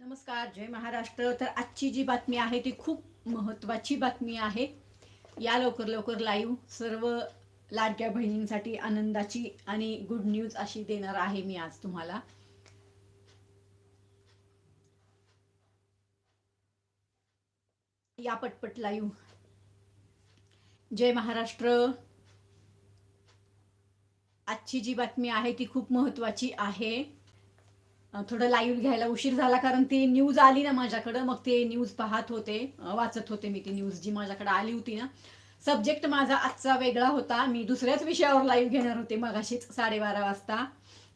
नमस्कार जय महाराष्ट्र. तर आजची जी बातमी आहे ती खूप महत्त्वाची बातमी आहे. या लवकर लवकर लाईव्ह सर्व लाडक्या बहिणींसाठी आनंदाची आणि गुड न्यूज अशी देणार आहे मी आज तुम्हाला. या पटपट लाईव्ह जय महाराष्ट्र. आजची जी बातमी आहे ती खूप महत्त्वाची आहे. थोडं लाईव्ह घ्यायला उशीर झाला कारण ती न्यूज आली ना माझ्याकडं. मग ते न्यूज पाहत होते वाचत होते मी ती न्यूज जी माझ्याकडे आली होती ना. सब्जेक्ट माझा आजचा वेगळा होता. मी दुसऱ्याच विषयावर लाईव्ह घेणार होते मगाशीच साडेबारा वाजता.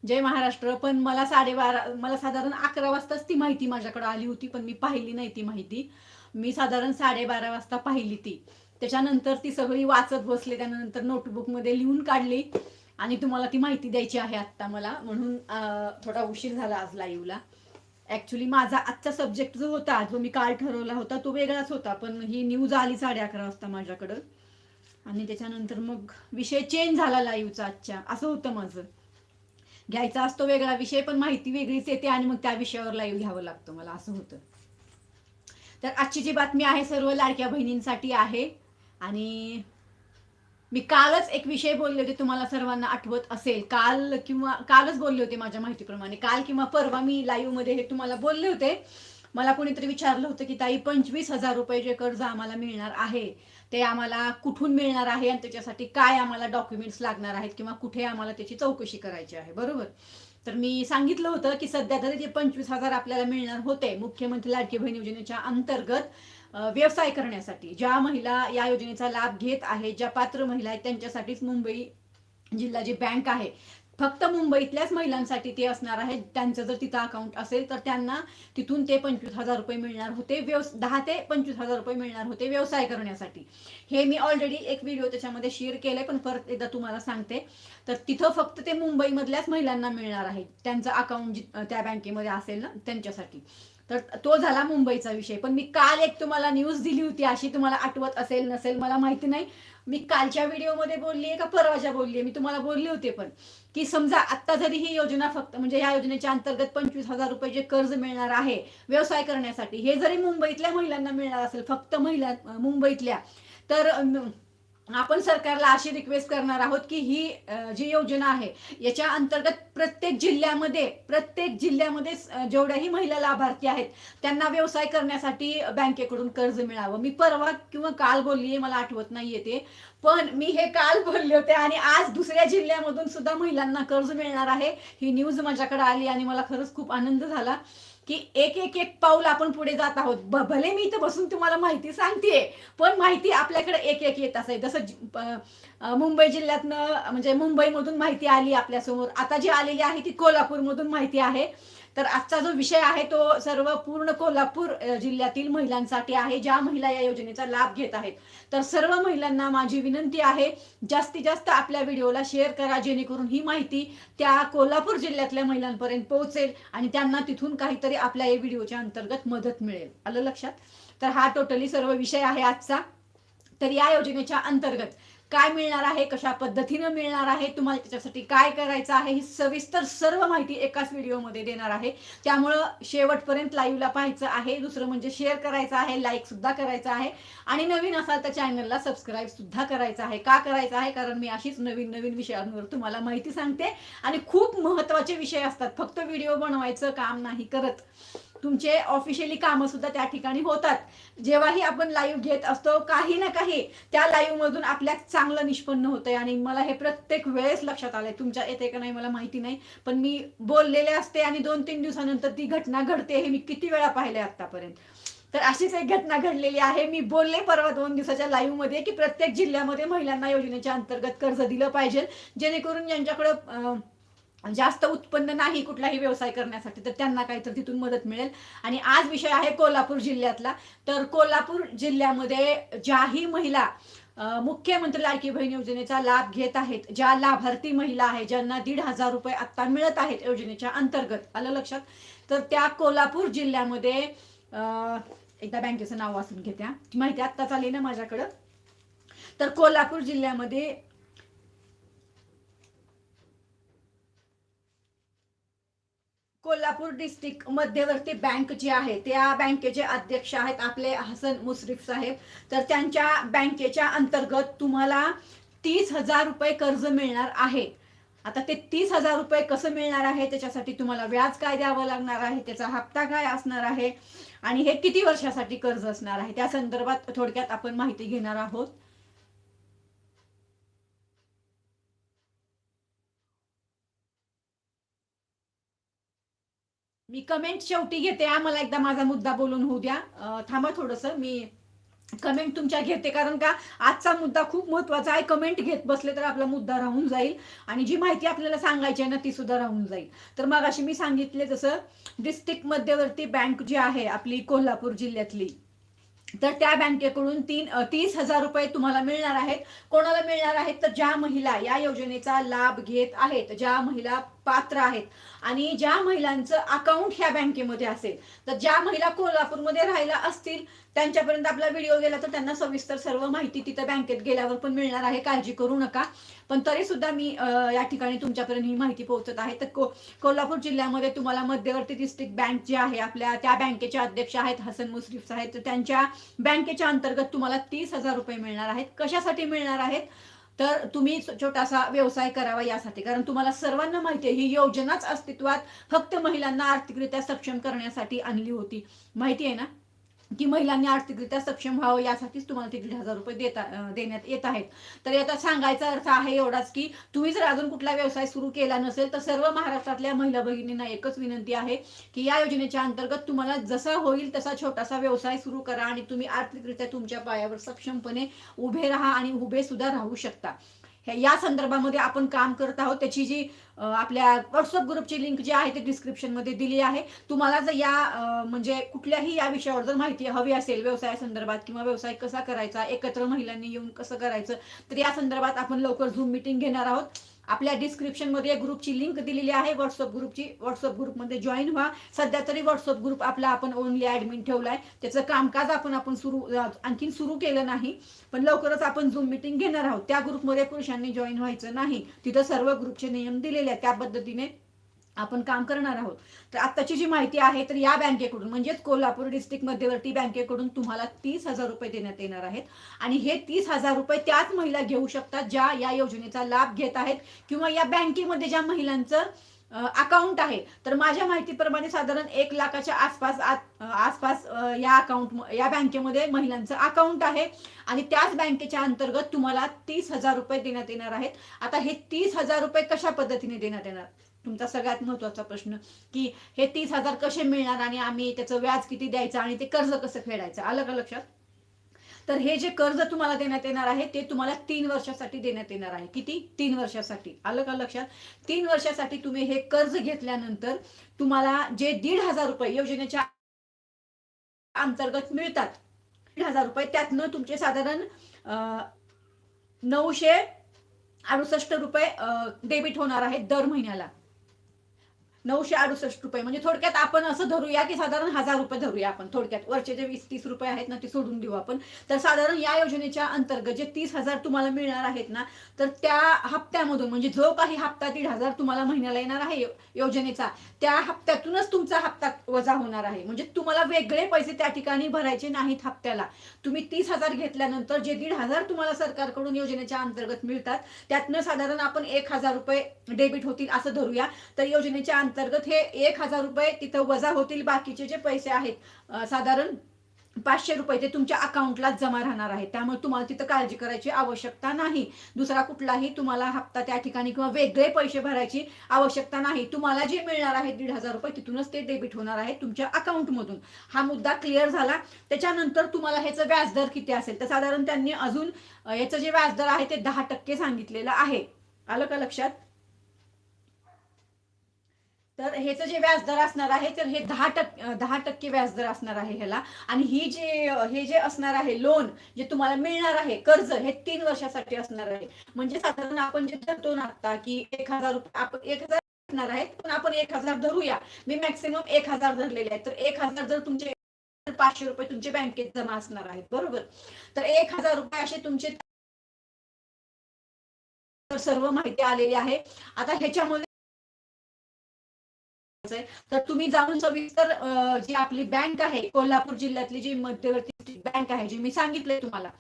जय महाराष्ट्र. पण मला साडेबारा मला साधारण अकरा वाजताच ती माहिती माझ्याकडे आली होती पण मी पाहिली नाही ती माहिती. मी साधारण साडेबारा वाजता पाहिली ती. त्याच्यानंतर ती सगळी वाचत बसले. त्यानंतर नोटबुकमध्ये लिहून काढली. आणि तुम्हाला ती माहिती द्यायची आहे आत्ता मला. म्हणून थोडा उशीर झाला आज लाईव्हला ऍक्च्युली माझा आजचा सब्जेक्ट जो होता जो मी काल ठरवला होता तो वेगळाच होता. पण ही न्यूज आली साडे अकरा वाजता माझ्याकडं. आणि त्याच्यानंतर मग विषय चेंज झाला लाईव्हचा आजच्या. असं होतं माझं. घ्यायचा असतो वेगळा विषय पण माहिती वेगळीच येते आणि मग त्या विषयावर लाईव्ह घ्यावं लागतं मला. असं होतं. तर आजची जी बातमी आहे सर्व लाडक्या बहिणींसाठी आहे. आणि मी कालच एक विषय बोलले होते तुम्हाला सर्वांना आठवत असेल. काल किंवा कालच बोलले होते माझ्या माहितीप्रमाणे. काल किंवा परवा मी लाईव्हमध्ये हे तुम्हाला बोलले होते. मला कोणीतरी विचारलं होतं की ताई पंचवीस हजार रुपये जे कर्ज आम्हाला मिळणार आहे ते आम्हाला कुठून मिळणार आहे आणि त्याच्यासाठी काय आम्हाला डॉक्युमेंट्स लागणार आहेत किंवा कुठे आम्हाला त्याची चौकशी करायची आहे? बरोबर? तर मी सांगितलं होतं की सध्या तरी जे पंचवीस हजार आपल्याला मिळणार होते. मुख्यमंत्री लाडकी बहीण योजनेच्या अंतर्गत व्यवसाय करण्यासाठी ज्या महिला या योजनेचा लाभ घेत आहेत ज्या पात्र महिला आहेत त्यांच्यासाठीच मुंबई जिल्हा जी बँक आहे फक्त मुंबईतल्याच महिलांसाठी ते असणार आहे त्यांचं जर तिथं अकाउंट असेल तर त्यांना तिथून ते पंचवीस हजार रुपये मिळणार होते व्यवस दहा ते पंचवीस हजार रुपये मिळणार होते व्यवसाय करण्यासाठी. हे मी ऑलरेडी एक व्हिडिओ त्याच्यामध्ये शेअर केलाय पण परत एकदा तुम्हाला सांगते. तर तिथं फक्त ते मुंबईमधल्याच महिलांना मिळणार आहे. त्यांचं अकाउंट त्या बँकेमध्ये असेल ना त्यांच्यासाठी. तर तो झाला मुंबईचा विषय. पण मी काल एक तुम्हाला न्यूज दिली होती अशी तुम्हाला आठवत असेल नसेल मला माहिती नाही. मी कालच्या व्हिडिओमध्ये बोलली आहे का परवाच्या बोलली आहे? मी तुम्हाला बोलले होते पण. की समजा आत्ता जरी ही योजना फक्त म्हणजे या योजनेच्या अंतर्गत पंचवीस हजार रुपये जे कर्ज मिळणार आहे व्यवसाय करण्यासाठी हे जरी मुंबईतल्या महिलांना मिळणार असेल फक्त महिला मुंबईतल्या तर आपण सरकारला अशी रिक्वेस्ट करणार आहोत की ही जी योजना आहे याच्या अंतर्गत प्रत्येक जिल्ह्यामध्ये प्रत्येक जिल्ह्यामध्ये जेवढ्याही महिला लाभार्थी आहेत त्यांना व्यवसाय करण्यासाठी बँकेकडून कर्ज मिळावं. मी परवा किंवा काल बोलली मला आठवत नाहीये ते पण मी हे काल बोलले होते आणि आज दुसऱ्या जिल्ह्यामधून सुद्धा महिलांना कर्ज मिळणार आहे ही न्यूज माझ्याकडे आली आणि मला खरंच खूप आनंद झाला. की एक एक एक पाऊल आपण पुढे जात आहोत. भले मी इथं बसून तुम्हाला माहिती सांगतेय पण माहिती आपल्याकडे एक एक येत असेल जसं मुंबई जिल्ह्यातनं म्हणजे मुंबईमधून माहिती आली आपल्यासमोर. आता जी आलेली आहे ती कोल्हापूरमधून माहिती आहे. तर आजचा जो विषय आहे तो सर्व पूर्ण कोल्हापूर जिल्ह्यातील महिलांसाठी आहे ज्या महिला या योजनेचा लाभ घेत आहेत. तर सर्व महिलांना माझी विनंती आहे जास्तीत जास्त आपल्या व्हिडिओला शेअर करा जेणेकरून ही माहिती त्या कोल्हापूर जिल्ह्यातल्या महिलांपर्यंत पोहोचेल आणि त्यांना तिथून काहीतरी आपल्या या व्हिडिओच्या अंतर्गत मदत मिळेल. आलं लक्षात? तर हा टोटली सर्व विषय आहे आजचा. तर या योजनेच्या अंतर्गत काय मिळणार आहे कशा पद्धतीनं मिळणार आहे तुम्हाला त्याच्यासाठी काय करायचं आहे ही सविस्तर सर्व माहिती एकाच व्हिडिओमध्ये देणार आहे. त्यामुळं शेवटपर्यंत लाईव्हला पाहायचं आहे दुसरं म्हणजे शेअर करायचं आहे लाईक सुद्धा करायचं आहे. आणि नवीन असाल तर चॅनलला सबस्क्राईब सुद्धा करायचं आहे. का करायचं आहे? कारण मी अशीच नवीन नवीन विषयांवर तुम्हाला माहिती सांगते. आणि खूप महत्त्वाचे विषय असतात फक्त व्हिडिओ बनवायचं काम नाही करत. तुमचे ऑफिशियली कामं सुद्धा त्या ठिकाणी होतात. जेव्हाही आपण लाईव्ह घेत असतो काही ना काही त्या लाईव्ह मधून आपल्या चांगलं निष्पन्न होतंय. आणि मला हे प्रत्येक वेळेस लक्षात आलंय. तुमच्या येते का नाही मला माहिती नाही. पण मी बोललेले असते आणि दोन तीन दिवसानंतर ती घटना घडते हे मी किती वेळा पाहिले आतापर्यंत तर अशीच एक घटना घडलेली आहे. मी बोलले परवा दोन दिवसाच्या लाईव्हमध्ये की प्रत्येक जिल्ह्यामध्ये महिलांना योजनेच्या अंतर्गत कर्ज दिलं पाहिजे. जेणेकरून ज्यांच्याकडं म्हणजे जास्त उत्पन्न नाही कुठलाही व्यवसाय करण्यासाठी तर त्यांना काहीतरी तिथून मदत मिळेल. आणि आज विषय आहे कोल्हापूर जिल्ह्यातला. तर कोल्हापूर जिल्ह्यामध्ये ज्याही महिला मुख्यमंत्री लाडकी बहीण योजनेचा लाभ घेत आहेत ज्या लाभार्थी महिला आहेत ज्यांना दीड हजार रुपये आत्ता मिळत आहेत योजनेच्या अंतर्गत आलं लक्षात? तर त्या कोल्हापूर जिल्ह्यामध्ये एकदा बँकेचं नाव वाचून घेत्या. माहिती आत्ताच आली ना माझ्याकडं? तर कोल्हापूर जिल्ह्यामध्ये कोल्हापूर डिस्ट्रिक्ट मध्यवर्ती बँक जी आहे त्या बँकेचे अध्यक्ष आहेत आपले हसन मुश्रीफ साहेब. तर त्यांच्या बँकेच्या अंतर्गत तुम्हाला तीस हजार रुपये कर्ज मिळणार आहे. आता ते तीस हजार रुपये कसं मिळणार आहे त्याच्यासाठी तुम्हाला व्याज काय द्यावं लागणार आहे त्याचा हप्ता काय असणार आहे आणि हे किती वर्षासाठी कर्ज असणार आहे त्या संदर्भात थोडक्यात आपण माहिती घेणार आहोत. मी कमेंट शेवटी घेते आम्हाला मला एकदा माझा मुद्दा बोलून होऊ द्या. थांबा थोडस मी कमेंट तुमच्या घेते कारण का आजचा मुद्दा खूप महत्त्वाचा आहे. कमेंट घेत बसले तर आपला मुद्दा राहून जाईल आणि जी माहिती आपल्याला सांगायची आहे ना ती सुद्धा राहून जाईल. तर मग अशी मी सांगितले जसं डिस्ट्रिक्ट मध्यवर्ती बँक जी आहे आपली कोल्हापूर जिल्ह्यातली तर त्या बँकेकडून तीन तीस हजार रुपये तुम्हाला मिळणार आहेत. कोणाला मिळणार आहेत? तर ज्या महिला या योजनेचा लाभ घेत आहेत ज्या महिला पात्र आहेत. आणि ज्या महिलांचं अकाउंट ह्या बँकेमध्ये असेल तर ज्या महिला कोल्हापूरमध्ये राहायला असतील त्यांच्यापर्यंत आपला व्हिडिओ गेला तर त्यांना सविस्तर सर्व माहिती तिथं बँकेत गेल्यावर पण मिळणार आहे. काळजी करू नका. पण तरी सुद्धा मी या ठिकाणी तुमच्यापर्यंत ही माहिती पोहोचत आहे. तर को कोल्हापूर जिल्ह्यामध्ये तुम्हाला मध्यवर्ती डिस्ट्रिक्ट बँक जी आहे आपल्या त्या बँकेचे अध्यक्ष आहेत हसन मुश्रीफ साहेब. तर त्यांच्या बँकेच्या अंतर्गत तुम्हाला तीस हजार रुपये मिळणार आहेत. कशासाठी मिळणार आहेत? तर तुम्ही छोटासा व्यवसाय करावा यासाठी. कारण तुम्हाला सर्वांना माहिती आहे ही योजनाच अस्तित्वात फक्त महिलांना आर्थिकरित्या सक्षम करण्यासाठी आणली होती. माहिती आहे ना? की महिलांनी आर्थिकरित्या सक्षम व्हावं यासाठीच तुम्हाला ते दीड हजार रुपये देता देण्यात येत आहेत. तर याचा सांगायचा अर्थ आहे एवढाच की तुम्ही जर अजून कुठला व्यवसाय सुरू केला नसेल तर सर्व महाराष्ट्रातल्या महिला भगिनींना एकच विनंती आहे की या योजनेच्या अंतर्गत तुम्हाला जसा होईल तसा छोटासा व्यवसाय सुरू करा आणि तुम्ही आर्थिकरित्या तुमच्या पायावर सक्षमपणे उभे राहा आणि उभे सुद्धा राहू शकता. या संदर्भामध्ये आपण काम करत आहोत. त्याची जी आपल्या व्हॉट्सअप ग्रुपची लिंक जी आहे ती डिस्क्रिप्शनमध्ये दिली आहे. तुम्हाला जर या म्हणजे कुठल्याही या विषयावर जर माहिती हवी असेल व्यवसाया संदर्भात किंवा व्यवसाय कसा करायचा एकत्र महिलांनी येऊन कसं करायचं तर या संदर्भात आपण लवकर झूम मिटिंग घेणार आहोत. आपल्या डिस्क्रिप्शनमध्ये ग्रुपची लिंक दिलेली आहे. व्हॉट्सअप ग्रुपची व्हॉट्सअप ग्रुपमध्ये जॉईन व्हा. सध्या तरी व्हॉट्सअप ग्रुप आपला आपण ओनली ऍडमिन आहे त्याचं कामकाज आपण आपण सुरू आणखीन सुरू केलं नाही. पण लवकरच आपण झूम मिटिंग घेणार आहोत. त्या ग्रुपमध्ये पुरुषांनी जॉईन व्हायचं नाही. तिथं सर्व ग्रुपचे नियम दिलेले आहेत. त्या पद्धतीने आपण काम करणार आहोत. तर आत्ताची जी माहिती आहे तर या बँकेकडून म्हणजेच कोल्हापूर डिस्ट्रिक्ट मध्यवर्ती बँकेकडून तुम्हाला तीस हजार रुपये देण्यात येणार आहेत. आणि हे तीस हजार रुपये त्याच महिला घेऊ शकतात ज्या या योजनेचा लाभ घेत आहेत किंवा या बँकेमध्ये ज्या महिलांचं अकाउंट आहे. तर माझ्या माहितीप्रमाणे साधारण एक लाखाच्या आसपास आसपास या अकाउंट या बँकेमध्ये महिलांचं अकाउंट आहे. आणि त्याच बँकेच्या अंतर्गत तुम्हाला तीस हजार रुपये देण्यात येणार आहेत. आता हे तीस हजार रुपये कशा पद्धतीने देण्यात येणार? तुमचा सगळ्यात महत्त्वाचा प्रश्न की हे तीस हजार कसे मिळणार आणि आम्ही त्याचं व्याज किती द्यायचं आणि ते कर्ज कसं फेडायचं? आलं का लक्षात? तर हे जे कर्ज तुम्हाला देण्यात येणार आहे ते तुम्हाला तीन वर्षासाठी देण्यात येणार आहे. किती? तीन वर्षासाठी. आलं का लक्षात? तीन वर्षासाठी तुम्ही हे कर्ज घेतल्यानंतर तुम्हाला जे दीड हजार रुपये योजनेच्या अंतर्गत मिळतात दीड हजार रुपये त्यातनं तुमचे साधारण नऊशे अडुसष्ट रुपये डेबिट होणार आहेत दर महिन्याला. नऊशे अडुसष्ट रुपये. म्हणजे थोडक्यात आपण असं धरूया की साधारण हजार रुपये धरूया आपण थोडक्यात. वरचे जे वीस तीस रुपये आहेत ना ते सोडून देऊ आपण. तर साधारण या योजनेच्या अंतर्गत जे तीस हजार तुम्हाला मिळणार आहेत ना तर त्या हप्त्यामधून म्हणजे जो काही हप्ता दीड हजार तुम्हाला महिन्याला येणार आहे योजनेचा त्या हप्त्यातूनच तुमचा हप्ता वजा होणार आहे. म्हणजे तुम्हाला वेगळे पैसे त्या ठिकाणी भरायचे नाहीत हप्त्याला. तुम्ही तीस हजार घेतल्यानंतर जे दीड हजार तुम्हाला सरकारकडून योजनेच्या अंतर्गत मिळतात त्यातनं साधारण आपण एक हजार रुपये डेबिट होतील असं धरूया. तर योजनेच्या अंतर्गत हे एक हजार रुपये तिथं वजा होतील बाकीचे जे पैसे आहेत. साधारण पाचशे रुपये ते तुमच्या अकाउंटला जमा राहणार आहे त्यामुळे तुम्हाला तिथं काळजी करायची आवश्यकता नाही. दुसरा कुठलाही तुम्हाला हप्ता त्या ठिकाणी किंवा वेगळे पैसे भरायची आवश्यकता नाही. तुम्हाला जे मिळणार आहे दीड हजार रुपये तिथूनच ते डेबिट होणार आहे तुमच्या अकाउंटमधून हा मुद्दा क्लिअर झाला. त्याच्यानंतर तुम्हाला ह्याचं व्याजदर किती असेल? तर साधारण त्यांनी अजून याचं जे व्याजदर आहे ते दहा टक्के सांगितलेलं आहे. आलं का लक्षात? तर ह्याचं जे व्याजदर असणार आहे तर हे दहा टक्के दहा टक्के व्याजदर असणार आहे ह्याला. आणि ही जे हे जे असणार आहे लोन जे तुम्हाला मिळणार आहे कर्ज हे तीन वर्षासाठी असणार आहे. म्हणजे साधारण आपण जे धरतो ना आता की एक हजार रुपये आपण एक हजार असणार आहेत पण आपण एक हजार धरूया. मी मॅक्सिमम एक हजार धरलेले आहेत. तर एक हजार जर तुमचे पाचशे रुपये तुमचे बँकेत जमा असणार आहेत बरोबर? तर एक हजार रुपये असे तुमचे सर्व माहिती आलेली आहे. आता ह्याच्यामध्ये तर तुम्ही जाऊन सविस्तर जी आपली बँक आहे कोल्हापूर जिल्ह्यातली जी मध्यवर्ती बँक आहे जी मी सांगितलंय तुम्हाला.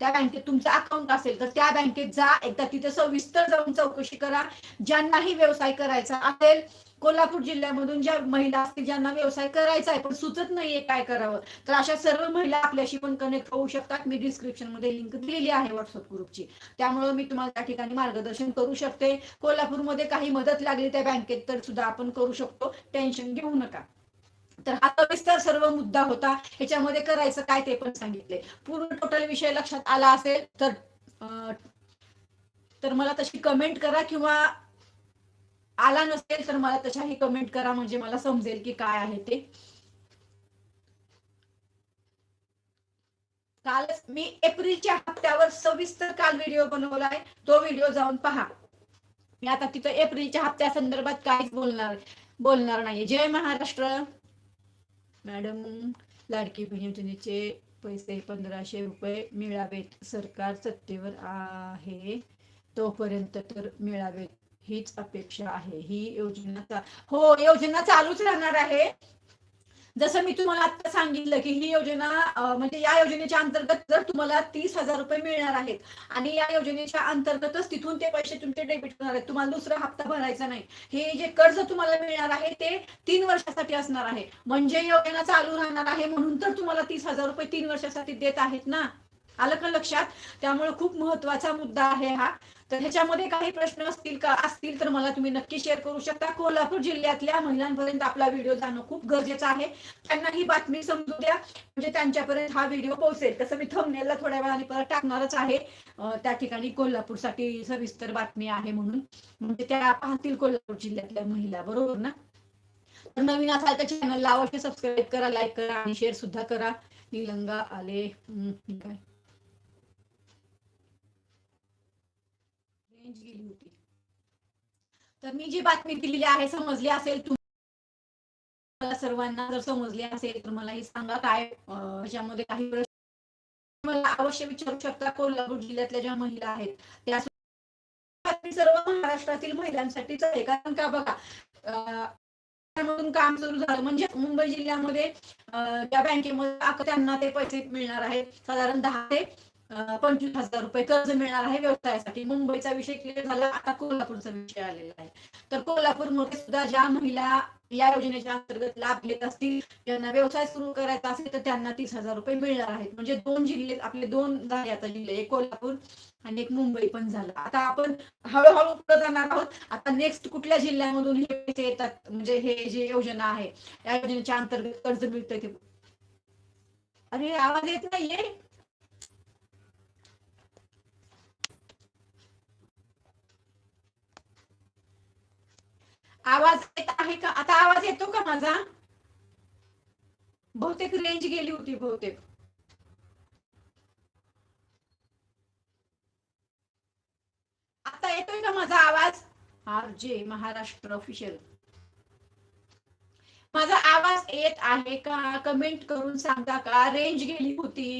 त्या बँकेत तुमचं अकाउंट असेल तर त्या बँकेत जा. एकदा तिथे सविस्तर जाऊन चौकशी करा. ज्यांनाही व्यवसाय करायचा असेल कोल्हापूर जिल्ह्यामधून ज्या महिला असतील ज्यांना व्यवसाय करायचा आहे पण सुचत नाहीये काय करावं तर अशा सर्व महिला आपल्याशी पण कनेक्ट होऊ शकतात. मी डिस्क्रिप्शनमध्ये लिंक दिलेली आहे व्हॉट्सअप ग्रुपची त्यामुळे मी तुम्हाला त्या ठिकाणी मार्गदर्शन करू शकते. कोल्हापूरमध्ये काही मदत लागली त्या बँकेत तर सुद्धा आपण करू शकतो. टेन्शन घेऊ नका. तर हा सविस्तर सर्व मुद्दा होता. ह्याच्यामध्ये करायचं काय ते पण सांगितले. पूर्ण टोटल विषय लक्षात आला असेल तर तर मला तशी कमेंट करा किंवा आला नसेल तर मला तशाही कमेंट करा म्हणजे मला समजेल की काय आहे ते. कालच मी एप्रिलच्या हप्त्यावर सविस्तर काल व्हिडिओ बनवलाय. तो व्हिडिओ जाऊन पहा. मी आता तिथं एप्रिलच्या हप्त्या संदर्भात काहीच बोलणार बोलणार नाही जय महाराष्ट्र. मॅडम लाडकी बहीण योजनेचे पैसे पंधराशे रुपये मिळावेत. सरकार सत्तेवर आहे तोपर्यंत तर मिळावेत. हीच अपेक्षा आहे. ही योजना हो योजना चालूच राहणार आहे. जसं मी तुम्हाला आता सांगितलं की ही योजना म्हणजे या योजनेच्या अंतर्गत जर तुम्हाला तीस हजार रुपये मिळणार आहेत आणि या योजनेच्या अंतर्गतच तिथून ते पैसे तुमचे डेबिट होणार आहेत. तुम्हाला दुसरा हप्ता भरायचा नाही. हे जे कर्ज तुम्हाला मिळणार आहे ते तीन वर्षासाठी असणार आहे. म्हणजे योजना चालू राहणार आहे म्हणून तर तुम्हाला तीस हजार रुपये तीन वर्षासाठी देत आहेत ना? आलं का लक्षात? त्यामुळे खूप महत्त्वाचा मुद्दा आहे हा. तर ह्याच्यामध्ये काही प्रश्न असतील का? असतील तर मला तुम्ही नक्की शेअर करू शकता. कोल्हापूर जिल्ह्यातल्या महिलांपर्यंत आपला व्हिडिओ जाणं खूप गरजेचं आहे. त्यांना ही बातमी समजू द्या. म्हणजे त्यांच्यापर्यंत हा व्हिडिओ पोहोचेल. तसं मी थंबनेलला थोड्या वेळाने परत टाकणारच आहे. त्या ठिकाणी कोल्हापूरसाठी सविस्तर बातमी आहे म्हणून. म्हणजे त्या पाहतील कोल्हापूर जिल्ह्यातल्या महिला. बरोबर ना? तर नवीन असाल तर चॅनलला अवश्य सबस्क्राईब करा लाईक करा आणि शेअर सुद्धा करा. निलंगा आले. हम्म, ठीक होती. तर मी जी बातमी दिलेली आहे समजली असेल तुम्हाला सर्वांना जर समजली असेल तर मला हे सांगा काय ह्याच्यामध्ये काही प्रश्न मला अवश्य विचारू शकता कोल्हापूर जिल्ह्यातल्या ज्या महिला आहेत त्या बातमी सर्व महाराष्ट्रातील महिलांसाठीच आहे. कारण का बघा अं, काम सुरू झालं. म्हणजे मुंबई जिल्ह्यामध्ये त्या बँकेमध्ये त्यांना ते पैसे मिळणार आहेत. साधारण दहा ते पंचवीस हजार रुपये कर्ज मिळणार आहे व्यवसायासाठी. मुंबईचा विषय क्लिअर झाला आता कोल्हापूरचा विषय आलेला आहे. तर कोल्हापूरमध्ये सुद्धा ज्या महिला या योजनेच्या अंतर्गत लाभ घेत असतील ज्यांना व्यवसाय सुरू करायचा असेल तर त्यांना तीस हजार रुपये मिळणार आहेत. म्हणजे दोन जिल्हे आपले दोन झाले आता जिल्हे एक कोल्हापूर आणि एक मुंबई पण झालं. आता आपण हळूहळू पुढे जाणार आहोत. आता नेक्स्ट कुठल्या जिल्ह्यामधून हे पैसे येतात? म्हणजे हे जे योजना आहे या योजनेच्या अंतर्गत कर्ज मिळतं ते. अरे आवाज येत नाहीये? आवाज येत आहे का? आता आवाज येतो का माझा? बहुतेक रेंज गेली होती बहुतेक. आता येतोय का माझा आवाज? आर जे महाराष्ट्र ऑफिशियल माझा आवाज येत आहे का? कमेंट करून सांगता का? रेंज गेली होती.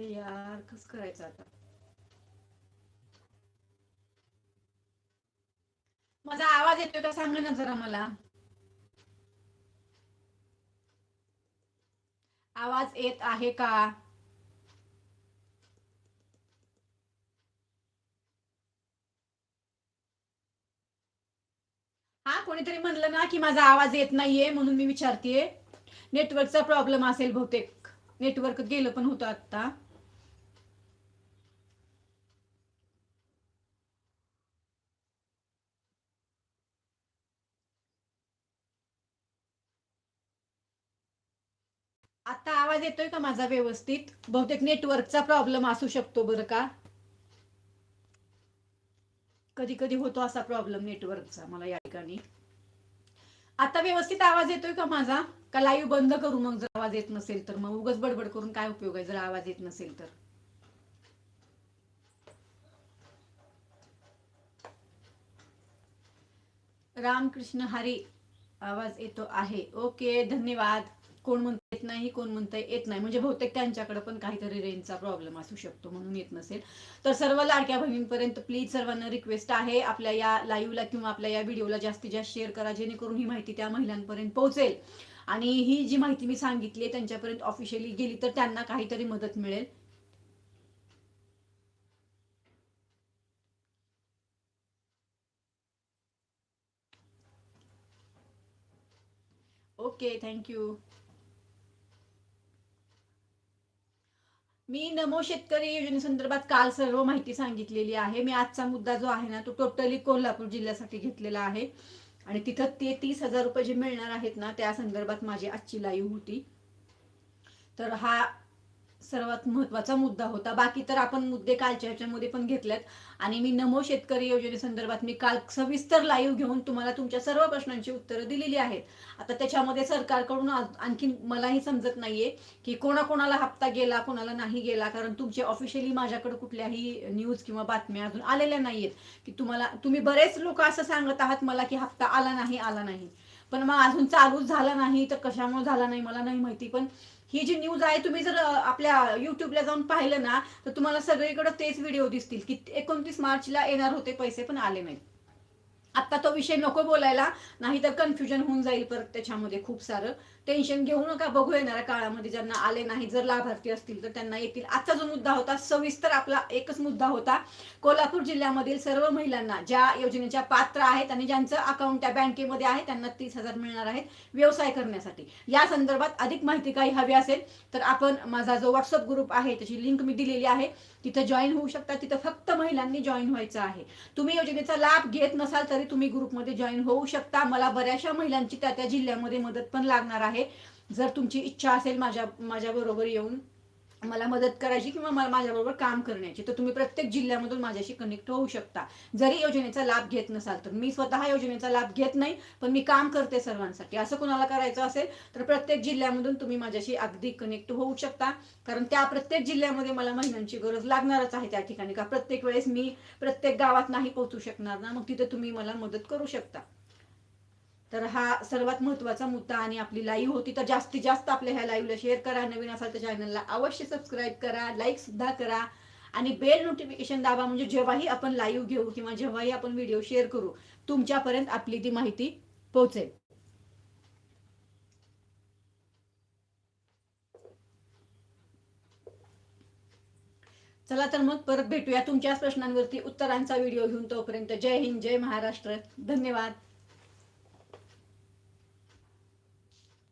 अरे यार कस करायचं आता? माझा आवाज येतोय का सांगा ना जरा मला. आवाज येत आहे का? हा कोणीतरी म्हणलं ना की माझा आवाज येत नाहीये म्हणून मी विचारतेय. नेटवर्कचा प्रॉब्लेम असेल बहुतेक. नेटवर्क गेलं पण होतं आता आता आवाज येतोय का माझा व्यवस्थित? बहुतेक नेटवर्कचा प्रॉब्लेम असू शकतो बरं का. कधी कधी होतो असा प्रॉब्लेम नेटवर्कचा मला या ठिकाणी. आता व्यवस्थित आवाज येतोय का माझा? का लाईव्ह बंद करू मग जर आवाज येत नसेल तर? मग उगच बडबड करून काय उपयोग आहे जर आवाज येत नसेल तर? रामकृष्ण हरी आवाज येतो आहे. ओके धन्यवाद. कोण म्हणतं येत नाही कोण म्हणता येत नाही. म्हणजे बहुतेक त्यांच्याकडे पण काहीतरी रेंजचा प्रॉब्लेम असू शकतो म्हणून येत नसेल. तर सर्व लाडक्या बहिणींपर्यंत प्लीज सर्वांना रिक्वेस्ट आहे. आपल्या या लाईव्हला किंवा आपल्या या व्हिडिओला जास्तीत जास्त शेअर करा जेणेकरून ही माहिती त्या महिलांपर्यंत पोहोचेल. आणि ही जी माहिती मी सांगितली आहे त्यांच्यापर्यंत ऑफिशियली गेली तर त्यांना काहीतरी मदत मिळेल. ओके थँक्यू मी नमो शेतकरी योजनेसंदर्भात काल सर्व माहिती सांगितलेली आहे. मी आजचा मुद्दा जो आहे ना तो टोटली कोल्हापूर जिल्ह्यासाठी घेतलेला आहे. आणि तिथं ते तीस हजार रुपये जे मिळणार आहेत ना त्या संदर्भात माझी आजची लाईव्ह होती. तर हा सर्वात महत्त्वाचा मुद्दा होता. बाकी तर आपण मुद्दे कालच्या ह्याच्यामध्ये पण घेतल्यात आणि मी नमो शेतकरी योजनेसंदर्भात मी काल सविस्तर लाईव्ह घेऊन तुम्हाला तुमच्या सर्व प्रश्नांची उत्तरं दिलेली आहेत. आता त्याच्यामध्ये सरकारकडून आणखी आणखीन मलाही समजत नाहीये की कोणाकोणाला हप्ता गेला कोणाला नाही गेला. कारण तुमचे ऑफिशियली माझ्याकडे कुठल्याही न्यूज किंवा बातम्या अजून आलेल्या नाहीयेत की तुम्हाला तुम्ही बरेच लोक असं सांगत आहात मला की हप्ता आला नाही आला नाही. पण मग अजून चालूच झाला नाही तर कशामुळे झाला नाही मला नाही माहिती. पण ही जी न्यूज आहे तुम्ही जर आपल्या युट्यूबला जाऊन पाहिलं ना तर तुम्हाला सगळीकडे तेच व्हिडिओ दिसतील की एकोणतीस मार्चला येणार होते पैसे पण आले नाहीत. आत्ता तो विषय नको बोलायला नाहीतर कन्फ्युजन होऊन जाईल परत त्याच्यामध्ये खूप सारं. टेन्शन घेऊ नका बघू येणाऱ्या काळामध्ये ज्यांना आले नाही जर लाभार्थी असतील तर त्यांना येतील. आजचा जो मुद्दा होता सविस्तर आपला एकच मुद्दा होता. कोल्हापूर जिल्ह्यामधील सर्व महिलांना ज्या योजनेच्या पात्र आहेत आणि ज्यांचं अकाउंट त्या बँकेमध्ये आहे त्यांना तीस हजार मिळणार आहेत व्यवसाय करण्यासाठी. या संदर्भात अधिक माहिती काही हवी असेल तर आपण माझा जो व्हॉट्सअप ग्रुप आहे त्याची लिंक मी दिलेली आहे. तिथं जॉईन होऊ शकता. तिथं फक्त महिलांनी जॉईन व्हायचं आहे. तुम्ही योजनेचा लाभ घेत नसाल तरी तुम्ही ग्रुपमध्ये जॉईन होऊ शकता. मला बऱ्याचशा महिलांची त्या त्या जिल्ह्यामध्ये मदत पण लागणार आहे. जर तुमची इच्छा असेल माझ्या माझ्याबरोबर येऊन मला मदत करायची किंवा मला माझ्याबरोबर काम करण्याची तर तुम्ही प्रत्येक जिल्ह्यामधून माझ्याशी कनेक्ट होऊ शकता. जरी योजनेचा लाभ घेत नसाल तर मी स्वतः योजनेचा लाभ घेत नाही पण मी काम करते सर्वांसाठी. असं कुणाला करायचं असेल तर प्रत्येक जिल्ह्यामधून तुम्ही माझ्याशी अगदी कनेक्ट होऊ शकता. कारण त्या प्रत्येक जिल्ह्यामध्ये मला महिलांची गरज लागणारच आहे त्या ठिकाणी का प्रत्येक वेळेस मी प्रत्येक गावात नाही पोहोचू शकणार ना मग तिथे तुम्ही मला मदत करू शकता. तर हा सर्वात महत्त्वाचा मुद्दा आणि आपली लाईव्ह होती तर जास्तीत जास्त आपल्या ह्या लाईव्हला शेअर करा. नवीन असाल तर चॅनलला अवश्य सबस्क्राईब करा लाईक सुद्धा करा आणि बेल नोटिफिकेशन दाबा. म्हणजे जेव्हाही आपण लाईव्ह घेऊ किंवा जेव्हाही आपण व्हिडिओ शेअर करू तुमच्यापर्यंत आपली ती माहिती पोहोचेल. चला तर मग परत भेटूया तुमच्याच प्रश्नांवरती उत्तरांचा व्हिडिओ घेऊन तोपर्यंत. जय हिंद जय महाराष्ट्र. धन्यवाद.